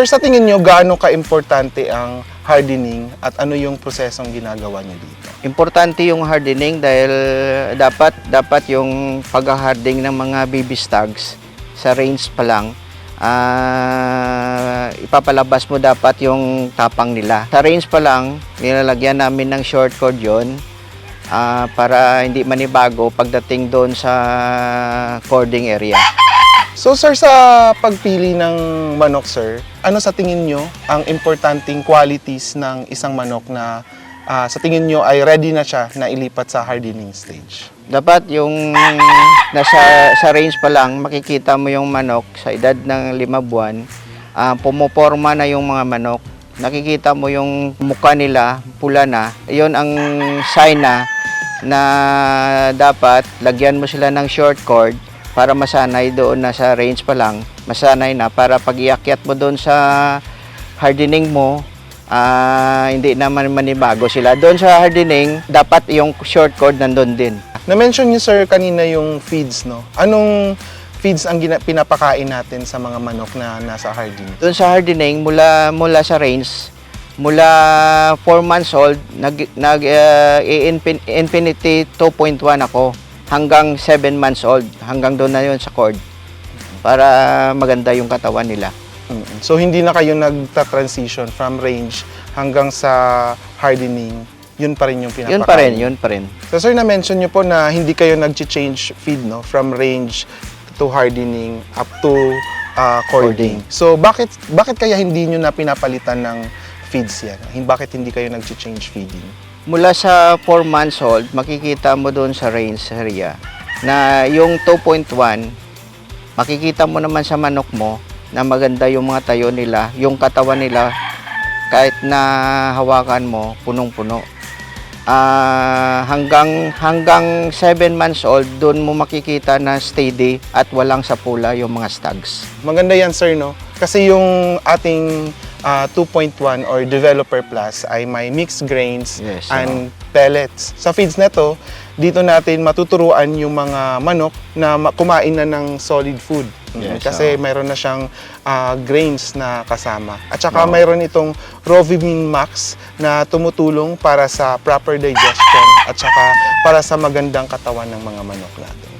Sir, sa tingin nyo, gaano ka-importante ang hardening at ano yung prosesong ginagawa nyo dito? Importante yung hardening dahil dapat dapat yung pag-harding ng mga baby stags sa range pa lang ah, ipapalabas mo dapat yung tapang nila. Sa range pa lang, nilalagyan namin ng short cord yun ah, para hindi manibago pagdating doon sa cording area. So sir, sa pagpili ng manok sir, ano sa tingin nyo ang importanteng qualities ng isang manok na ah, sa tingin nyo ay ready na siya na ilipat sa hardening stage? Dapat yung nasa sa range pa lang, makikita mo yung manok sa edad ng lima buwan, ah, pumoporma na yung mga manok. Nakikita mo yung mukha nila, pula na. Yon ang sign na na dapat lagyan mo sila ng short cord para masanay doon na sa range pa lang. Masanay na para pag iakyat mo doon sa hardening mo, ah, hindi naman manibago sila. Doon sa hardening, dapat yung short cord nandun din. Na-mention nyo sir kanina yung feeds, no? Anong feeds ang pinapakain natin sa mga manok na nasa hardening? Doon sa hardening, mula, mula sa range, mula 4 months old, nag, nag uh, infin- Infinity 2.1 ako hanggang 7 months old. Hanggang doon na yun sa cord. Para maganda yung katawan nila. So hindi na kayo nagta-transition from range hanggang sa hardening, yun pa rin yung pinapakain? Yun pa rin, yun pa rin. So sir, na-mention nyo po na hindi kayo nag-change feed no? from range to hardening up to uh, cording. So bakit bakit kaya hindi nyo na pinapalitan ng feeds yan? Bakit hindi kayo nag-change feeding? Mula sa 4 months old, makikita mo doon sa range area na yung 2.1, makikita mo naman sa manok mo na maganda yung mga tayo nila, yung katawan nila, kahit na hawakan mo, punong-puno. Ah, hanggang hanggang 7 months old, doon mo makikita na steady at walang sapula yung mga stags. Maganda yan sir, no? Kasi yung ating uh, 2.1 or Developer Plus ay may mixed grains Yes, and pellets. Sa feeds neto, dito natin matuturuan yung mga manok na ma- kumain na ng solid food. Mm, Yes, Kasi mayroon na siyang ah, grains na kasama. At saka Oo. mayroon itong Rovimin Max na tumutulong para sa proper digestion at saka para sa magandang katawan ng mga manok natin.